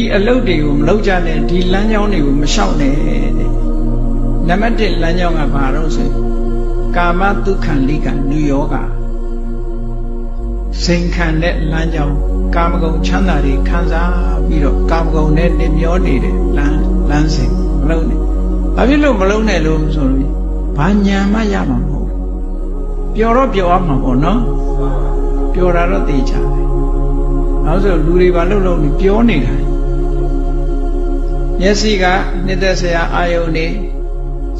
ဒီအလုပ်တွေကိုမလုပ်ကြနဲ့ဒီလမ်းကြောင်းတွေကိုမလျှောက်နဲ့တဲ့နံပါတ်1လမ်းကြောင်းကဘာလို့ဆိုရင်ကာမတုခံလိကနုယောဂစိန်ခံတဲ့လမ်းကြောင်းကာမဂုဏ်ချမ်းသာတွေခံစားပြီးတော့ကာမဂုဏ်နဲ့နေမျောနေတဲ့လမ်းလမ်းစဉ်မလုံးနဲ့ဘာဖြစ်လို့မလုံးနဲ့လို့ဆိုလို့ဘာညာမှရမှာမဟုတ်ဘူးပျော်တော့ပျော်ရမှာပေါ့နော်ပျော်တာတော့သိချတယ်နောက်ဆိုလူတွေဘာလို့လုံးနေပြောနေတာ မျက်စိကနှစ်သက်စရာအာယုန်နေ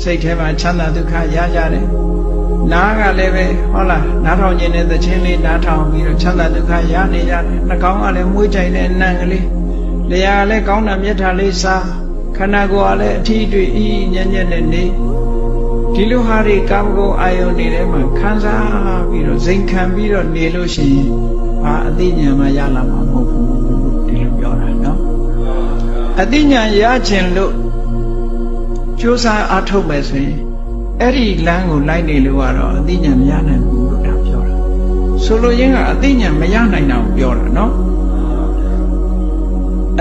စိတ်ထဲမှာချမ်းသာဒုက္ခရကြတယ်နားကလည်းပဲဟုတ်လားနားထောင်ခြင်းနဲ့သချင်းလေးနားထောင်ပြီးတော့ချမ်းသာဒုက္ခရနေကြတယ်နှာခေါင်းကလည်းမွေးကြိုင်တဲ့အနံ့ကလေးလျှာကလည်းကောင်းတာမြတ်တာလေးစားခန္ဓာကိုယ်ကလည်းအထီးအတွေ့အီးညံ့ညံ့နဲ့နေဒီလိုဟာတွေကာမဂုဏ်အာယုန်တွေထဲမှာခံစားပြီးတော့ဇိမ်ခံပြီးတော့နေလို့ရှိရင်ဘာအသိဉာဏ်မှရလာမှာ အသိဉာဏ်ရခြင်းလို့ကြိုးစားအားထုတ်မယ်ဆိုရင်အဲ့ဒီလမ်းကိုလိုက်နေလို့ကတော့အသိဉာဏ်မရနိုင်ဘူးလို့ဒါပြောတာဆိုလိုရင်းကအသိဉာဏ်မရနိုင်တာကိုပြောတာနော်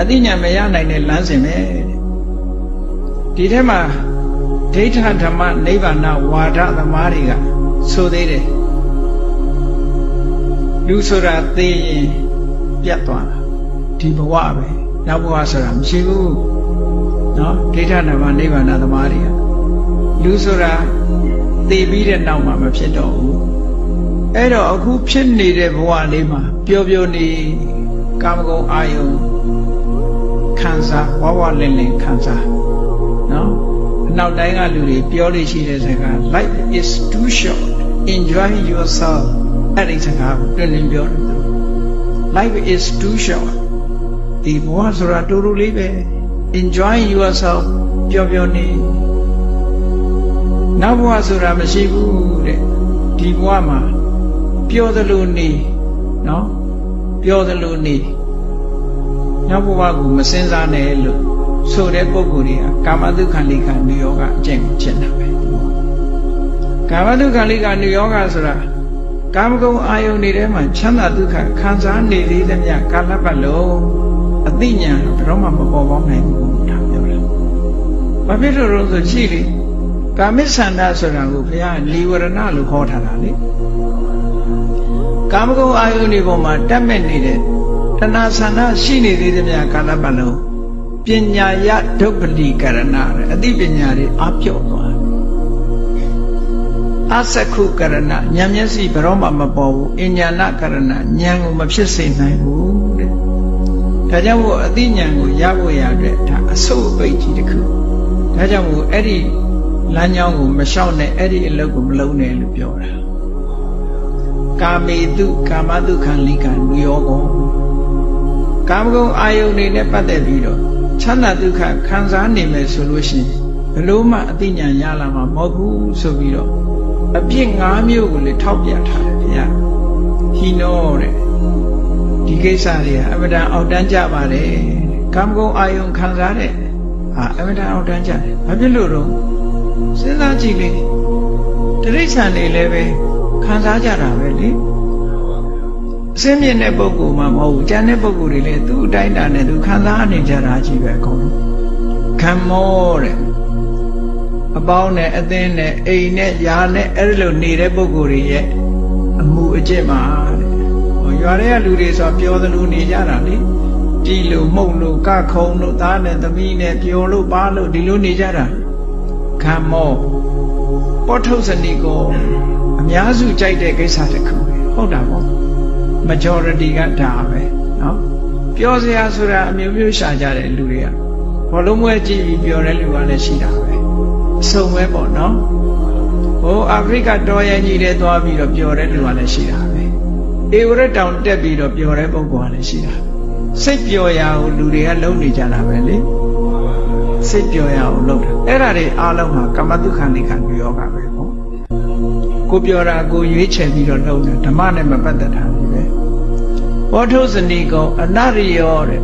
အသိဉာဏ်မရနိုင်တဲ့လမ်းစဉ်ပဲဒီထဲမှာဒိဋ္ဌဓမ္မနိဗ္ဗာန်ဝါဒသမားတွေကဆိုသေးတယ်လူဆိုတာသိရင်ပြတ်သွားတာဒီဘဝပဲ နောက်ဘဝဆိုတာမရှိဘူးနော်ဒိဋ္ဌနာမနိဗ္ဗာန်သမားတွေကလူဆိုတာသိပြီးတဲ့နောက်မှာမဖြစ်တော့ဘူးအဲ့တော့အခုဖြစ်နေတဲ့ဘဝလေးမှာပျော်ပျော်နေကာမဂုဏ်အာယုံခံစားဝဝလင်းလင်းခံစားနော်အနောက်တိုင်းကလူတွေပြောလို့ရှိတဲ့စကား life is too short enjoy yourself အဲ့ဒီစကားကိုတွင်တွင်ပြောတယ် life is too short ဒီဘဝဆိုတာတူတူလေးပဲ enjoy yourself ပျော်ပျော်နေနောက်ဘဝဆိုတာမရှိဘူးတဲ့ဒီဘဝမှာပျော်သလိုနေနော်ပျော်သလိုနေနောက်ဘဝကိုမစင်စားနဲ့လို့ဆိုတဲ့ပုဂ္ဂိုလ်တွေကကာမတုခံလိကနိယောကအကျင့်ကိုကျင့်တာပဲကာမတုခံလိကနိယောကဆိုတာကာမဂုဏ်အာယုန်တွေထဲမှာချမ်းသာဒုက္ခခံစားနေသေးသမျှကာလပတ်လုံး အသိဉာဏ်ဘယ်တော့မှမပေါ်ပေါက်နိုင်ဘူးဒါပြောတာဘာဖြစ်လို့လဲဆိုရှိလေကာမိဆန္ဒဆိုတာကိုဘုရားလီဝရဏလို့ခေါ်ထားတာလေကာမဂုဏ်အာယုန်တွေပေါ်မှာတက်မဲ့နေတဲ့တဏှာဆန္ဒရှိနေသေးသမျှကာလပတ်လုံးပညာယဒုက္ခတိကရဏတဲ့အသိပညာတွေအပြော့သွားအစခုကရဏဉာဏ်မျက်စိဘယ်တော့မှမပေါ်ဘူးအညာဏကရဏဉာဏ်ကိုမဖြစ်စေနိုင်ဘူးတဲ့ ဒါကြောင့်မို့အသိဉာဏ်ကိုရဖို့ရအတွက်ဒါအဆုပ်အပိတ်ကြီးတစ်ခုဒါကြောင့်မို့အဲ့ဒီလမ်းကြောင်းကိုမလျှောက်နဲ့အဲ့ဒီအလုပ်ကိုမလုပ်နဲ့လို့ပြောတာကာမေတုကာမတုခံလိကံလူယောကောကာမဂုဏ်အာယုန်တွေနဲ့ပတ်သက်ပြီးတော့ချမ်းသာဒုက္ခခံစားနေမယ်ဆိုလို့ရှိရင်ဘလို့မှအသိဉာဏ်ရလာမှာမဟုတ်ဘူးဆိုပြီးတော့အပြစ်၅မျိုးကိုလည်းထောက်ပြထားတယ်ဗျာဟီနောတဲ့ဒီ ကိစ္စတွေကအမတန်အောက်တန်းကြပါတယ်ကာမဂုဏ်အာယုန်ခံစားတဲ့ဟာအမတန်အောက်တန်းကြတယ်ဘာဖြစ်လို့တော့စဉ်းစားကြည့်လေတိရစ္ဆာန်တွေလည်းပဲခံစားကြတာပဲလေအစင်းမြင့်တဲ့ပုဂ္ဂိုလ်မှမဟုတ်ဘူးကျန်တဲ့ပုဂ္ဂိုလ်တွေလည်းသူ့အတိုင်းတာနဲ့သူခံစားနေကြတာကြီးပဲအကုန်လုံးခံမောတဲ့အပေါင်းနဲ့အသင်းနဲ့အိမ်နဲ့ယာနဲ့အဲ့လိုနေတဲ့ပုဂ္ဂိုလ်တွေရဲ့အမှုအကျင့်မှာတဲ့ဟော ရွာတွေကလူတွေဆိုပြောသလိုနေကြတာလေတီလို့မှုတ်လို့ကခုံလို့သားနဲ့သမီးနဲ့ပြောလို့ပါလို့ဒီလိုနေကြတာခံမောပောထုတ်စနိကောအများစုကြိုက်တဲ့ကိစ္စတစ်ခုပဲဟုတ်တာပေါ့ majority ကဒါပဲเนาะပြောစရာဆိုတာအမျိုးမျိုးရှာကြတဲ့လူတွေကဘောလုံးမွဲကြည့်ပြီးပြောတဲ့လူကလည်းရှိတာပဲအစုံပဲပေါ့เนาะဟိုအာဖရိကတော်ရန်ကြီးတွေသွားပြီးတော့ပြောတဲ့လူကလည်းရှိတာပဲ ဲ အေဝရက်တောင်တက်ပြီးတော့ပြောတဲ့ပုဂ္ဂိုလ်ကလည်းရှိတာစိတ်ပျော်ရာကိုလူတွေကလုံနေကြတာပဲလေစိတ်ပျော်ရာကိုလုံတာအဲ့ဒါတွေအားလုံးဟာကမ္မတုခံလိခံပြီးယောဂပဲပေါ့ကိုပြောတာကိုရွေးချယ်ပြီးတော့လုံတယ်ဓမ္မနဲ့မပတ်သက်တာပဲဘောထုဇနီကောအနရိယောတဲ့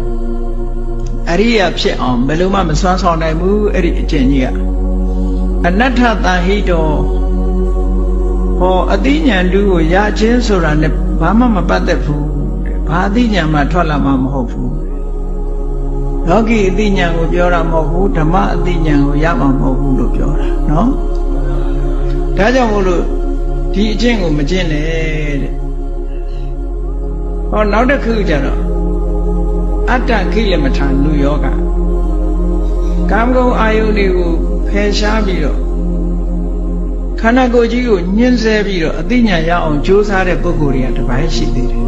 အရိယာဖြစ်အောင်ဘယ်လိုမှမစွမ်းဆောင်နိုင်ဘူးအဲ့ဒီအကျင့်ကြီးကအနတ္ထတန်ဟိတောဟောအတိညာဏ်တူကိုရခြင်းဆိုတာနဲ့ ဘာမှမပတ်သက်ဘူးတဲ့ဘာအတိညာဏ်မှထွက်လာမှာမဟုတ်ဘူးလောကီအသိဉာဏ်ကိုပြောတာမဟုတ်ဘူးဓမ္မအသိဉာဏ်ကိုရမှာမဟုတ်ဘူးလို့ပြောတာနော်ဒါကြောင့်မို့လို့ဒီအကျင့်ကိုမကျင့်နဲ့တဲ့ဟောနောက်တစ်ခုကျတော့အတ္တခိလမထာလူယောဂကာမဂုဏ်အာယုန်တွေကိုဖယ်ရှားပြီးတော့ ခန္ဓာကိုယ်ကြီးကိုညှင်းဆဲပြီးတော့အသိဉာဏ်ရအောင်ကြိုးစားတဲ့ပုဂ္ဂိုလ်တွေကတစ်ပိုင်းရှိသေးတယ်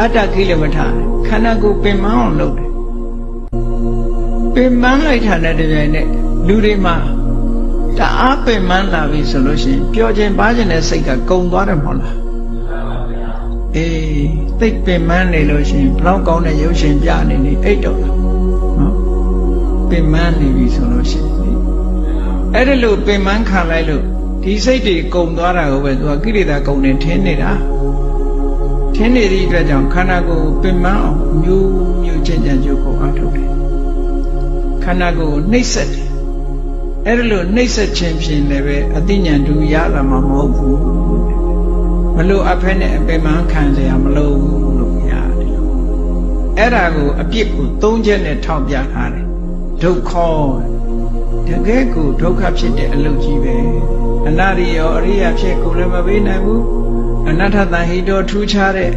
အတ္တခိလမထာခန္ဓာကိုယ်ပင်မအောင်လုပ်တယ်ပင်မလိုက်တာနဲ့တပြိုင်နက်လူတွေမှာတအားပင်မလာပြီဆိုလို့ရှိရင်ပျော်ခြင်းပါခြင်းတဲ့စိတ်ကကုံသွားတယ်မဟုတ်လားအေးသိပ်ပင်မနေလို့ရှိရင်ဘလောက်ကောင်းတဲ့ရုပ်ရှင်ပြနေနေအိတ်တော့လားနော်ပင်မနေပြီဆိုလို့ရှိရင်လေ အဲ့ဒါလို့ပင်မခံလိုက်လို့ဒီစိတ်တွေကုံသွားတာကိုပဲသူကကိလေသာကုံနေထင်းနေတာထင်းနေသည့်အတွက်ကြောင့်ခန္ဓာကိုယ်ပင်မအောင်မျိုးမျိုးချင်းချင်းကြိုးကိုအားထုတ်တယ်ခန္ဓာကိုယ်နှိမ့်ဆက်တယ်အဲ့ဒါလို့နှိမ့်ဆက်ခြင်းဖြင့်လည်းပဲအတိညာဏ်တူရလာမှာမဟုတ်ဘူးမလို့အဖက်နဲ့အပင်မခံစရာမလိုဘူးလို့ရတယ်အဲ့ဒါကိုအပြစ်ကို၃ချက်နဲ့ထောက်ပြထားတယ်ဒုက္ခ တကယ်ကိုဒုက္ခဖြစ်တဲ့အလုပ်ကြီးပဲအနာရိယောအရိယာဖြစ်ကိုလည်းမပေးနိုင်ဘူးအနတ္ထတဟိတောထူးခြားတဲ့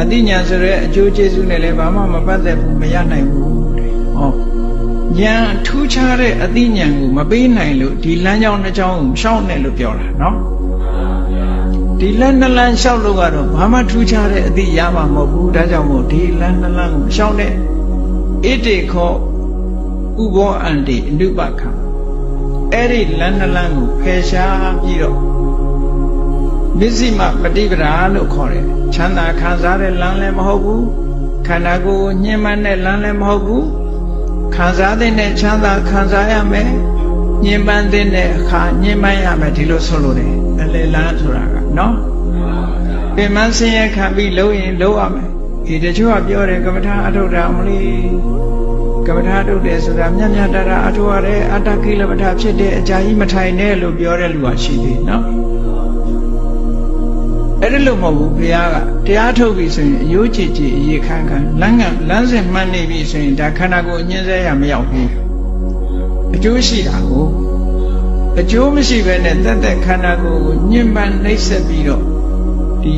အတိညာဆိုရဲအကျိုးကျေးဇူးနဲ့လည်းဘာမှမပတ်သက်ဘူးမရနိုင်ဘူးတဲ့ဟောဉာဏ်ထူးခြားတဲ့အသိဉာဏ်ကိုမပေးနိုင်လို့ဒီလမ်းကြောင်းနှစ်ကြောင်းကိုရှောက်နေလို့ပြောတာနော်ဒီလမ်းနှစ်လမ်းရှောက်လို့ကတော့ဘာမှထူးခြားတဲ့အသိရမှာမဟုတ်ဘူးဒါကြောင့်မို့ဒီလမ်းနှစ်လမ်းကိုရှောက်တဲ့ဣတိခော ဥဘောအန္တိအနုပခံအဲ့ဒီလမ်းနှစ်လမ်းကိုဖယ်ရှားပြီးတော့မစ္စည်းမပฏิပဒါလို့ခေါ်တယ်ချမ်းသာခံစားတဲ့လမ်းလည်းမဟုတ်ဘူးခန္ဓာကိုယ်ကိုညှဉ်းပန်းတဲ့လမ်းလည်းမဟုတ်ဘူးခံစားတဲ့နဲ့ချမ်းသာခံစားရမယ်ညှဉ်းပန်းတဲ့အခါညှဉ်းပန်းရမယ်ဒီလိုဆိုလို့တယ်အလေလမ်းဆိုတာကနော်ပင်မဆင်းရဲခံပြီးလုံးရင်လုံးရမယ်ဒီတချို့ကပြောတယ်ကမ္မထာအထုတ်တာမလို့ ကမ္မထာထုတ်တယ်ဆိုတာမြတ်မြတ်တရာအထုတ်ရတယ်အတ္တကိလမထာဖြစ်တဲ့အကြာကြီးမထိုင်နဲ့လို့ပြောတဲ့လူကရှိသေးနော်အဲ့ဒါလို့မဟုတ်ဘူးဘုရားကတရားထုတ်ပြီဆိုရင်အယိုးကြည်ကြည်အရေးခန်းခန်းလမ်းကလမ်းစဉ်မှန်းနေပြီဆိုရင်ဒါခန္ဓာကိုယ်အညှင်းဆဲရမရောက်ဘူးအကျိုးရှိတာကိုအကျိုးမရှိဘဲနဲ့တက်တက်ခန္ဓာကိုယ်ကိုညှဉ်းပန်းနှိပ်စက်ပြီးတော့ဒီ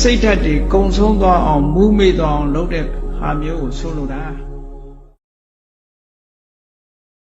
စိတ်ဓာတ်တွေကုံဆုံးသွားအောင်မူးမေ့သွားအောင်လုပ်တဲ့ဟာမျိုးကိုဆိုလိုတာ